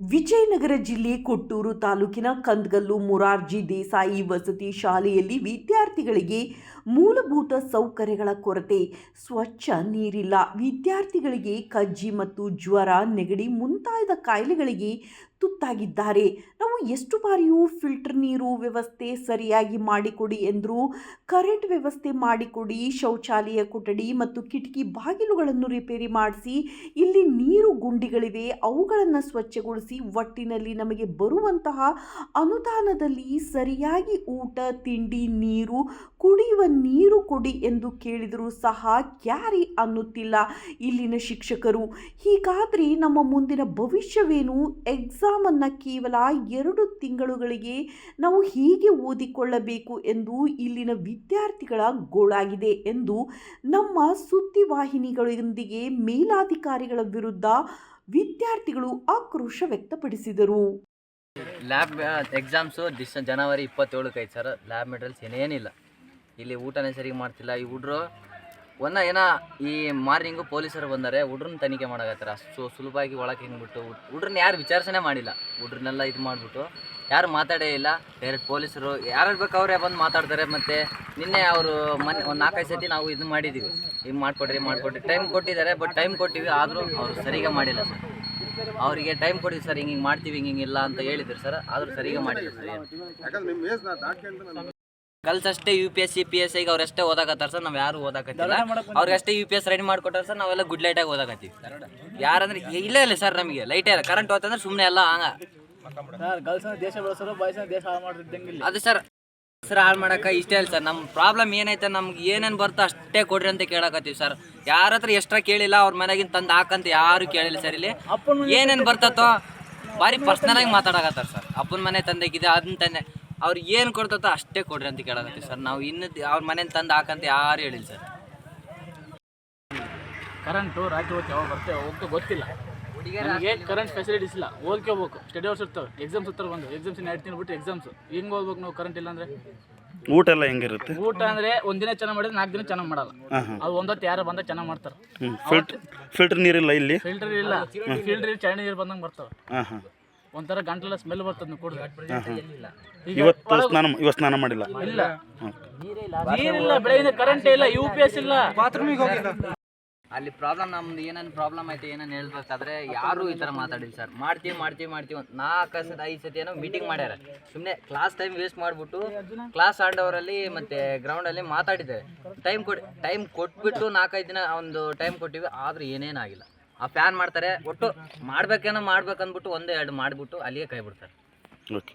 ವಿಜಯನಗರ ಜಿಲ್ಲೆ ಕೊಟ್ಟೂರು ತಾಲೂಕಿನ ಕಂದಗಲ್ಲು ಮೊರಾರ್ಜಿ ದೇಸಾಯಿ ವಸತಿ ಶಾಲೆಯಲ್ಲಿ ವಿದ್ಯಾರ್ಥಿಗಳಿಗೆ ಮೂಲಭೂತ ಸೌಕರ್ಯಗಳ ಕೊರತೆ. ಸ್ವಚ್ಛ ನೀರಿಲ್ಲ. ವಿದ್ಯಾರ್ಥಿಗಳಿಗೆ ಕಜ್ಜಿ ಮತ್ತು ಜ್ವರ ನೆಗಡಿ ಮುಂತಾದ ಕಾಯಿಲೆಗಳಿಗೆ ತುತ್ತಾಗಿದ್ದಾರೆ. ನಾವು ಎಷ್ಟು ಬಾರಿಯೂ ಫಿಲ್ಟರ್ ನೀರು ವ್ಯವಸ್ಥೆ ಸರಿಯಾಗಿ ಮಾಡಿಕೊಡಿ ಎಂದರೂ, ಕರೆಂಟ್ ವ್ಯವಸ್ಥೆ ಮಾಡಿಕೊಡಿ, ಶೌಚಾಲಯ ಕೊಠಡಿ ಮತ್ತು ಕಿಟಕಿ ಬಾಗಿಲುಗಳನ್ನು ರಿಪೇರಿ ಮಾಡಿಸಿ, ಇಲ್ಲಿ ನೀರು ಗುಂಡಿಗಳಿವೆ, ಅವುಗಳನ್ನು ಸ್ವಚ್ಛಗೊಳಿಸಿ ಒಟ್ಟಿನಲ್ಲಿ ನಮಗೆ ಬರುವಂತಹ ಅನುದಾನದಲ್ಲಿ ಸರಿಯಾಗಿ ಊಟ, ತಿಂಡಿ, ನೀರು, ಕುಡಿಯುವ ನೀರು ಕೊಡಿ ಎಂದು ಕೇಳಿದರೂ ಸಹ ಕ್ಯಾರಿ ಅನ್ನುತ್ತಿಲ್ಲ ಇಲ್ಲಿನ ಶಿಕ್ಷಕರು. ಹೀಗಾದರೆ ನಮ್ಮ ಮುಂದಿನ ಭವಿಷ್ಯವೇನು? ಎಕ್ಸಾಮನ್ನು ಕೇವಲ ಎರಡು ತಿಂಗಳುಗಳಿಗೆ ನಾವು ಹೀಗೆ ಓದಿಕೊಳ್ಳಬೇಕು ಎಂದು ಇಲ್ಲಿನ ವಿದ್ಯಾರ್ಥಿಗಳ ಗೋಳಾಗಿದೆ ಎಂದು ನಮ್ಮ ಸುದ್ದಿವಾಹಿನಿಗಳೊಂದಿಗೆ ಮೇಲಾಧಿಕಾರಿಗಳ ವಿರುದ್ಧ ವಿದ್ಯಾರ್ಥಿಗಳು ಆಕ್ರೋಶ ವ್ಯಕ್ತಪಡಿಸಿದರು. ಲ್ಯಾಬ್ ಎಕ್ಸಾಮ್ಸು ಡಿಸ ಜನವರಿ ಇಪ್ಪತ್ತೇಳಕ್ಕೆ ಐತೆ ಸರ್. Lab materials ಏನೇನಿಲ್ಲ. ಇಲ್ಲಿ ಊಟನೇ ಸರಿ ಮಾಡ್ತಿಲ್ಲ. ಈ ಹುಡ್ರು ಒಂದ ಏನ ಈ ಮಾರ್ನಿಂಗು ಪೊಲೀಸರು ಬಂದರೆ ಹುಡ್ರನ್ನ ತನಿಖೆ ಮಾಡಕತ್ತಾರ. ಸೊ ಸುಲಭವಾಗಿ ಒಳಗೆ ಹಿಂಗ್ಬಿಟ್ಟು ಹುಡ್ರನ್ನ ಯಾರು ವಿಚಾರಸನೆ ಮಾಡಿಲ್ಲ. ಹುಡ್ರನ್ನೆಲ್ಲ ಇದು ಮಾಡಿಬಿಟ್ಟು ಯಾರು ಮಾತಾಡೇ ಇಲ್ಲ. ಡೈರೆಕ್ಟ್ ಪೊಲೀಸರು ಯಾರು ಬೇಕು ಅವರೇ ಬಂದು ಮಾತಾಡ್ತಾರೆ ಮತ್ತು ನಿನ್ನೆ ಅವರು ಮೊನ್ನೆ ಒಂದು ನಾಲ್ಕೈದು ಸತಿ ನಾವು ಇದು ಮಾಡಿದ್ದೀವಿ ಹಿಂಗೆ ಮಾಡಿಕೊಡ್ರಿ ಮಾಡಿಕೊಡ್ರಿ. ಟೈಮ್ ಕೊಟ್ಟಿದ್ದಾರೆ, ಬಟ್ ಟೈಮ್ ಕೊಟ್ಟಿವಿ, ಆದರೂ ಅವರು ಸರಿಗೆ ಮಾಡಿಲ್ಲ ಸರ್. ಅವರಿಗೆ ಟೈಮ್ ಕೊಡಿ ಸರ್, ಹಿಂಗೆ ಹಿಂಗೆ ಮಾಡ್ತೀವಿ, ಹಿಂಗೆ ಇಲ್ಲ ಅಂತ ಹೇಳಿದ್ರು ಸರ್, ಆದರೂ ಸರಿಗೆ ಮಾಡಿಲ್ಲ ಸರ್ ಗರ್ಲ್ಸ್ ಅಷ್ಟೇ U P S C P S ಐಗೆ ಅವ್ರಷ್ಟೇ ಓದಾಕತ್ತಾರ ಸರ್ ನಾವು ಯಾರು ಓದಾಕತ್ತಿಲ್ಲ. ಅವ್ರಿಗಷ್ಟೇ ಯು ಪಿ ಎಸ್ ರೆಡಿ ಮಾಡ್ಕೊಟ್ಟಾರ ಸರ್ ನಾವೆಲ್ಲ ಗುಡ್ ಲೈಟಾಗಿ ಓದಾಕತ್ತೀವಿ. ಯಾರಂದ್ರೆ ಇಲ್ಲ ಇಲ್ಲ ಸರ್ ನಮಗೆ ಲೈಟೇ ಇಲ್ಲ. ಕರೆಂಟ್ ಹೋತಂದ್ರೆ ಸುಮ್ಮನೆ ಎಲ್ಲ ಹಂಗ. ಸರ್ ಗರ್ಲ್ಸ್ ದೇಶ ಬೆಳೆಸೋರು ಬಾಯ್ಸ್ ದೇಶ ಹಾಳು ಮಾಡ್ತಿದ್ದಂಗಿಲ್ಲ ಅದು ಸರ್ ಸರ್ ಹಾಳು ಮಾಡಕ್ಕೆ ಇಷ್ಟೇ ಇಲ್ಲ ಸರ್. ನಮ್ಮ ಪ್ರಾಬ್ಲಮ್ ಏನೈತೆ ನಮ್ಗೆ ಏನೇನು ಬರ್ತೋ ಅಷ್ಟೇ ಕೊಡ್ರಿ ಅಂತ ಕೇಳಕತ್ತೀವಿ ಸರ್. ಯಾರ ಹತ್ರ ಎಷ್ಟ್ರ ಕೇಳಿಲ್ಲ ಅವ್ರ ಮನೆಗಿನ ತಂದು ಹಾಕಂತ ಯಾರು ಕೇಳಿಲ್ಲ ಸರ್ ಇಲ್ಲಿ. ಏನೇನು ಬರ್ತತೋ ಬಾರಿ ಪರ್ಸ್ನಲ್ ಆಗಿ ಮಾತಾಡಕತ್ತಾರ ಸರ್. ಅಪ್ಪನ ಮನೆ ತಂದೆಗಿದೆ ಅದನ್ನ ತಂದೆ ಅವ್ರು ಏನು ಕೊಡ್ತತ ಅಷ್ಟೇ ಕೊಡ್ರಿ ಅಂತ ಕೇಳಕತ್ತೀವಿ ಸರ್. ನಾವು ಇನ್ನು ಅವ್ರ ಮನೇಲಿ ತಂದು ಹಾಕಂತ ಯಾರು ಹೇಳಿಲ್ಲ ಸರ್. ಕರೆಂಟು ರಾತ್ರಿ ಹೊತ್ತು ಯಾವಾಗ ಬರ್ತೇವೆ ಹೋಗ್ತಾ ಗೊತ್ತಿಲ್ಲ. ನಮಗೆ ಕರೆಂಟ್ ಫೆಸಿಲಿಟೀಸ್ ಇಲ್ಲ. ಓದ್ಕೋಬೇಕು ಸ್ಟಡಿ ಅವರ್ಸ್ ಇರ್ತವೆ. ಎಕ್ಸಾಮ್ಸ್ ಹತ್ರ ಬಂದು ಎಕ್ಸಾಮ್ಸ್ ಎರಡು ತಿಂಗಳು ಬಿಟ್ಟು ಎಕ್ಸಾಮ್ಸ್ ಹೆಂಗೆ ಓದ್ಬೇಕು ನಾವು ಕರೆಂಟ್ ಇಲ್ಲ ಅಂದ್ರೆ ಊಟ ಎಲ್ಲ ಹೆಂಗಿರುತ್ತೆ? ಊಟ ಅಂದ್ರೆ ಒಂದಿನ ಚೆನ್ನಾಗಿ ಮಾಡಿದ್ರೆ ನಾಲ್ಕು ದಿನ ಚೆನ್ನಾಗಿ ಮಾಡಲ್ಲ. ಅದು ಒಂದೊತ್ತು ಯಾರು ಬಂದ ಚೆನ್ನಾಗಿ ಮಾಡ್ತಾರೆ. ಫಿಲ್ಟರ್ ನೀರಿಲ್ಲ ಇಲ್ಲಿ? ಫಿಲ್ಟರ್ ಇಲ್ಲ. ಫಿಲ್ಟರ್ ಚಳಿ ನೀರು ಬಂದಂಗೆ ಬರ್ತವೆ. ಒಂಥರ ಗಂಟಲ ಸ್ಮೆಲ್ ಬರ್ತದೆ ನೀವು ಕುಡಿದ್ರೆ ಇವತ್ತು ಸ್ನಾನ ಇವತ್ತು ಸ್ನಾನ ಮಾಡಿಲ್ಲ. ಇಲ್ಲ. ನೀರಿಲ್ಲ ಬೆಳಗಿನ ಕರೆಂಟ್ ಇಲ್ಲ ಯು ಪಿ ಎಸ್ ಇಲ್ಲ. ಅಲ್ಲಿ ಪ್ರಾಬ್ಲಮ್ ನಮ್ದು ಏನೇನು ಪ್ರಾಬ್ಲಮ್ ಐತೆ ಏನೇನು ಹೇಳ್ಬೇಕಾದ್ರೆ ಯಾರು ಈ ಥರ ಮಾತಾಡಿಲ್ಲ ಸರ್. ಮಾಡ್ತೀವಿ ಮಾಡ್ತೀವಿ ಮಾಡ್ತೀವಿ ಒಂದು ನಾಲ್ಕು ಸತಿ ಐದು ಸತಿ ಏನೋ ಮೀಟಿಂಗ್ ಮಾಡ್ಯಾರ. ಸುಮ್ಮನೆ ಕ್ಲಾಸ್ ಟೈಮ್ ವೇಸ್ಟ್ ಮಾಡಿಬಿಟ್ಟು ಕ್ಲಾಸ್ ಆಡೋರಲ್ಲಿ ಮತ್ತು ಗ್ರೌಂಡಲ್ಲಿ ಮಾತಾಡಿದ್ದೇವೆ ಟೈಮ್ ಕೊಡಿ ಟೈಮ್ ಕೊಟ್ಬಿಟ್ಟು ನಾಲ್ಕೈದು ದಿನ ಒಂದು ಟೈಮ್ ಕೊಟ್ಟಿವಿ ಆದರೂ ಏನೇನಾಗಿಲ್ಲ ಆ ಫ್ಯಾನ್ ಮಾಡ್ತಾರೆ ಒಟ್ಟು ಮಾಡ್ಬೇಕೇನೋ ಮಾಡ್ಬೇಕಂದ್ಬಿಟ್ಟು ಒಂದೇ ಎರಡು ಮಾಡಿಬಿಟ್ಟು ಅಲ್ಲಿಗೆ ಕೈ ಬಿಡ್ತಾರೆ. ಓಕೆ